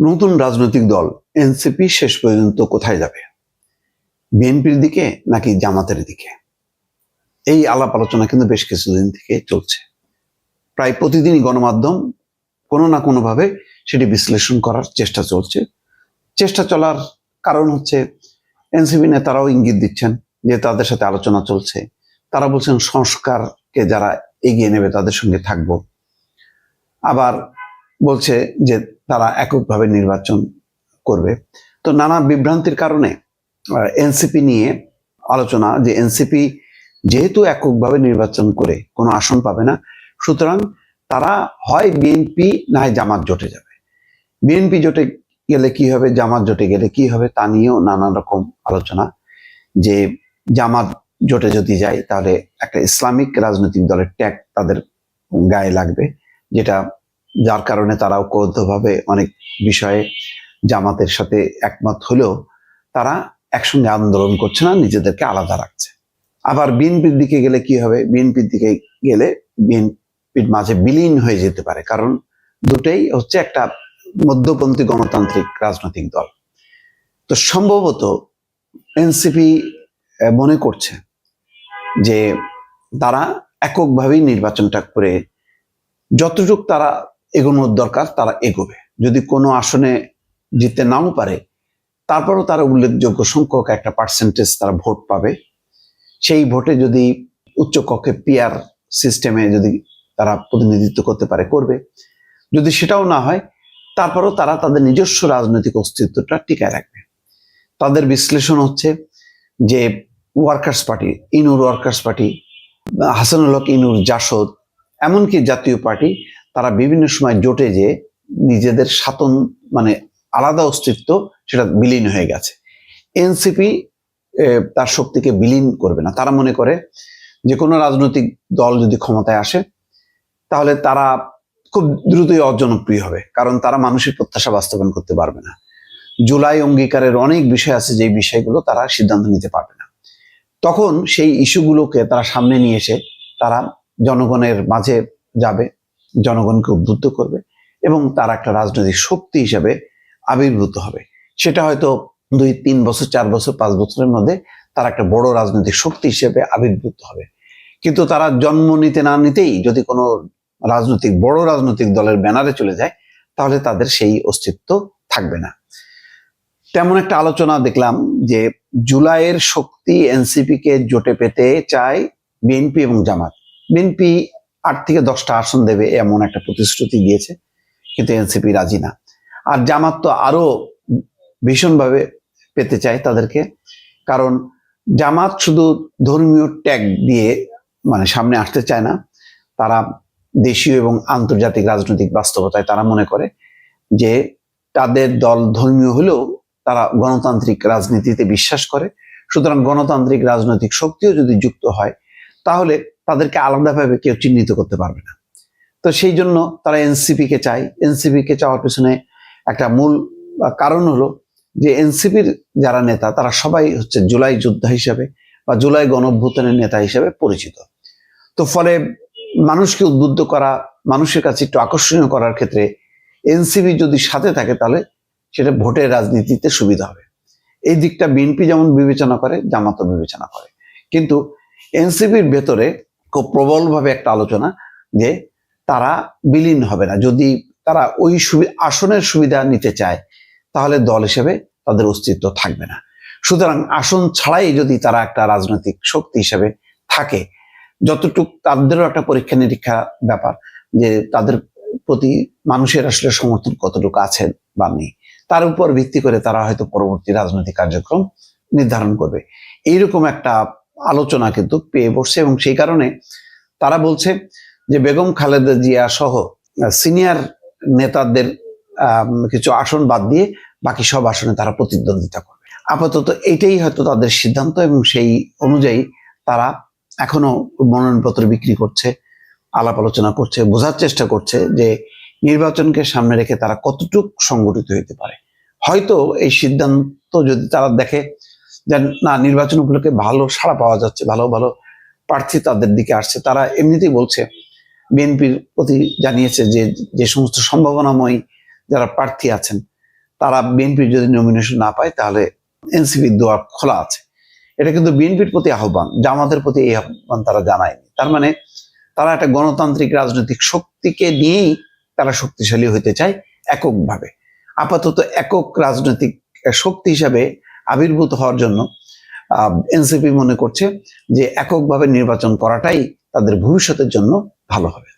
নতুন রাজনৈতিক দল এনসিপি শেষ পর্যন্ত কোথায় যাবে? বিএনপির দিকে নাকি জামাতের দিকে? এই আলাপ আলোচনা কিন্তু বেশ কিছুদিন থেকে চলছে। প্রায় প্রতিদিনই গণমাধ্যম কোনো না কোনোভাবে সেটি বিশ্লেষণ করার চেষ্টা চলছে। চেষ্টা চলার কারণ হচ্ছে এনসিপি নেতারাও ইঙ্গিত দিচ্ছেন যে তাদের সাথে আলোচনা চলছে। তারা বলছেন সংস্কারকে যারা এগিয়ে নেবে তাদের সঙ্গে থাকব। আবার বলছে যে তারা এককভাবে নির্বাচন করবে। তো নানা বিভ্রান্তির কারণে এনসিপি নিয়ে আলোচনা, যে এনসিপি যেহেতু এককভাবে নির্বাচন করে, কোনো আসন পাবে না, সুতরাং তারা হয় বিএনপি না হয় জামাত জোটে যাবে। বিএনপি জোটে গেলে কি হবে, জামাত জোটে গেলে কি হবে, তা নিয়েও নানা রকম আলোচনা। যে জামাত জোটে যদি যায়, তাহলে একটা ইসলামিক রাজনৈতিক দলের ট্যাগ তাদের গায়ে লাগবে, যেটা যার কারণে তারা ঐক্যবদ্ধভাবে অনেক বিষয়ে জামাতের সাথে একমত হলেও তারা একসঙ্গে আন্দোলন করছে না, নিজেদেরকে আলাদা রাখছে। আবার বিএনপির দিকে গেলে কি হবে? বিএনপির দিকে গেলে বিএনপির মাঝে বিলীন হয়ে যেতে পারে, কারণ দুটেই হচ্ছে একটা মধ্যপন্থী গণতান্ত্রিক রাজনৈতিক দল। তো সম্ভবত এনসিপি মনে করছে যে তারা এককভাবেই নির্বাচনটা করে, যতটুক তারা এগোনোর দরকার, তারা এগোবে। যদি কোনো আসনে জিততে নাও পারে, তারপরও তারা উল্লেখযোগ্য সংখ্যক একটা পার্সেন্টেজ তারা ভোট পাবে। সেই ভোটে যদি উচ্চ কক্ষে পিয়ার সিস্টেমে যদি তারা প্রতিনিধিত্ব করতে পারে, করবে। যদি সেটাও না হয়, তারপরও তারা তাদের নিজস্ব রাজনৈতিক অস্তিত্বটা টিকায় রাখবে। তাদের বিশ্লেষণ হচ্ছে যে ওয়ার্কার্স পার্টি ইনুর ওয়ার্কার্স পার্টি হাসানুল হক, ইনুর জাসদ, এমনকি জাতীয় পার্টি তারা বিভিন্ন সময় জোটে যে নিজেদের সাতন মানে আলাদা অস্তিত্ব সেটা বিলীন হয়ে গেছে। এনসিপি তার শক্তিকে বিলীন করবে না। তারা মনে করে যে কোনো রাজনৈতিক দল যদি ক্ষমতায় আসে, তাহলে তারা খুব দ্রুতই অজনপ্রিয় হবে, কারণ তারা মানুষের প্রত্যাশা বাস্তবায়ন করতে পারবে না। জুলাই অঙ্গীকারের অনেক বিষয় আছে যে বিষয়গুলো তারা সিদ্ধান্ত নিতে পারবে না। তখন সেই ইস্যুগুলোকে তারা সামনে নিয়ে এসে তারা জনগণের মাঝে যাবে জনগণকে উদ্বুদ্ধ করবে এবং তার একটা রাজনৈতিক শক্তি হিসেবে আবির্ভূত হবে। সেটা হয়তো দুই, তিন বছর, চার বছর, পাঁচ বছরের মধ্যে তারা একটা বড় রাজনৈতিক শক্তি হিসেবে আবির্ভূত হবে। কিন্তু তারা জন্ম নিতে না নিতেই যদি কোনো রাজনৈতিক, বড় রাজনৈতিক দলের ব্যানারে চলে যায়, তাহলে তাদের সেই অস্তিত্ব থাকবে না। তেমন একটা আলোচনা দেখলাম যে জুলাইয়ের শক্তি এনসিপি কে জোটে পেতে চায় বিএনপি এবং জামাত। বিএনপি আট থেকে দশটা আসন দেবে এমন একটা প্রতিশ্রুতি দিয়েছে, কিন্তু এনসিপি রাজি না। আর জামাত তো আরও ভীষণভাবে পেতে চায় তাদেরকে, কারণ জামাত শুধু ধর্মীয় ট্যাগ দিয়ে মানে সামনে আসতে চায় না, তারা দেশীয় এবং আন্তর্জাতিক রাজনৈতিক বাস্তবতায় তারা মনে করে যে তাদের দল ধর্মীয় হলেও তারা গণতান্ত্রিক রাজনীতিতে বিশ্বাস করে। সুতরাং গণতান্ত্রিক রাজনৈতিক শক্তিও যদি যুক্ত হয়, তাহলে তাদেরকে আলাদাভাবে কেউ চিহ্নিত করতে পারবে না। তো সেই জন্য তারা এনসিপি কে চায়। এনসিপি কে চাওয়ার পেছনে একটা মূল কারণ হলো যে এনসিপির যারা নেতা, তারা সবাই হচ্ছে জুলাই যোদ্ধা হিসাবে বা জুলাই গণঅভ্যুত্থানের নেতা হিসাবে পরিচিত। তো ফলে মানুষকে উদ্বুদ্ধ করা, মানুষের কাছে একটু আকর্ষণীয় করার ক্ষেত্রে এনসিপি যদি সাথে থাকে তাহলে সেটা ভোটের রাজনীতিতে সুবিধা হবে। এই দিকটা বিএনপি যেমন বিবেচনা করে, জামাতও বিবেচনা করে। কিন্তু এনসিপির ভেতরে খুব প্রবলভাবে একটা আলোচনা যে তারা বিলীন হবে না। যদি তারা ওই আসনের সুবিধা নিতে চায়, তাহলে দল হিসেবে তাদের অস্তিত্ব থাকবে না। সুতরাং আসন ছাড়াই যদি তারা একটা রাজনৈতিক শক্তি হিসেবে থাকে, যতটুক তাদেরও একটা পরীক্ষা নিরীক্ষা ব্যাপার যে তাদের প্রতি মানুষের আসলে সমর্থন কতটুকু আছে বা নেই, তার উপর ভিত্তি করে তারা হয়তো পরবর্তী রাজনৈতিক কার্যক্রম নির্ধারণ করবে। এইরকম একটা আলোচনা কিন্তু পেয়ে বসছে এবং সেই কারণে তারা বলছে যে বেগম খালেদা জিয়া সহ সিনিয়র নেতাদের কিছু আসন বাদ দিয়ে বাকি সব আসনে তারা প্রতিদ্বন্দ্বিতা করবে। আপাতত এটাই হয়তো তাদের সিদ্ধান্ত এবং সেই অনুযায়ী তারা এখনও মনোনয়নপত্র বিক্রি করছে, আলাপ আলোচনা করছে, বোঝার চেষ্টা করছে যে নির্বাচনকে সামনে রেখে তারা কতটুক সংগঠিত হতে পারে। হয়তো এই সিদ্ধান্ত যদি তারা দেখে না, নির্বাচন উপলক্ষে ভালো সাড়া পাওয়া যাচ্ছে, ভালো ভালো প্রার্থী তাদের দিকে আসছে। তারা এমনিতেই বলছে, বিএনপির প্রতি জানিয়েছে যে যে সমস্ত সম্ভাবনাময় যারা প্রার্থী আছেন, তারা বিএনপির যদি নমিনেশন না পায়, তাহলে এনসিপির দোয়ার খোলা আছে। এটা কিন্তু বিএনপির প্রতি আহ্বান জামাতের প্রতি এই আহ্বান তারা জানায়নি। তার মানে তারা একটা গণতান্ত্রিক রাজনৈতিক শক্তিকে নিয়েই তারা শক্তিশালী হতে চায় এককভাবে। আপাতত একক রাজনৈতিক শক্তি হিসাবে আবির্ভূত হওয়ার জন্য এনসিপি মনে করছে যে এককভাবে নির্বাচন করাটাই তাদের ভবিষ্যতের জন্য ভালো হবে।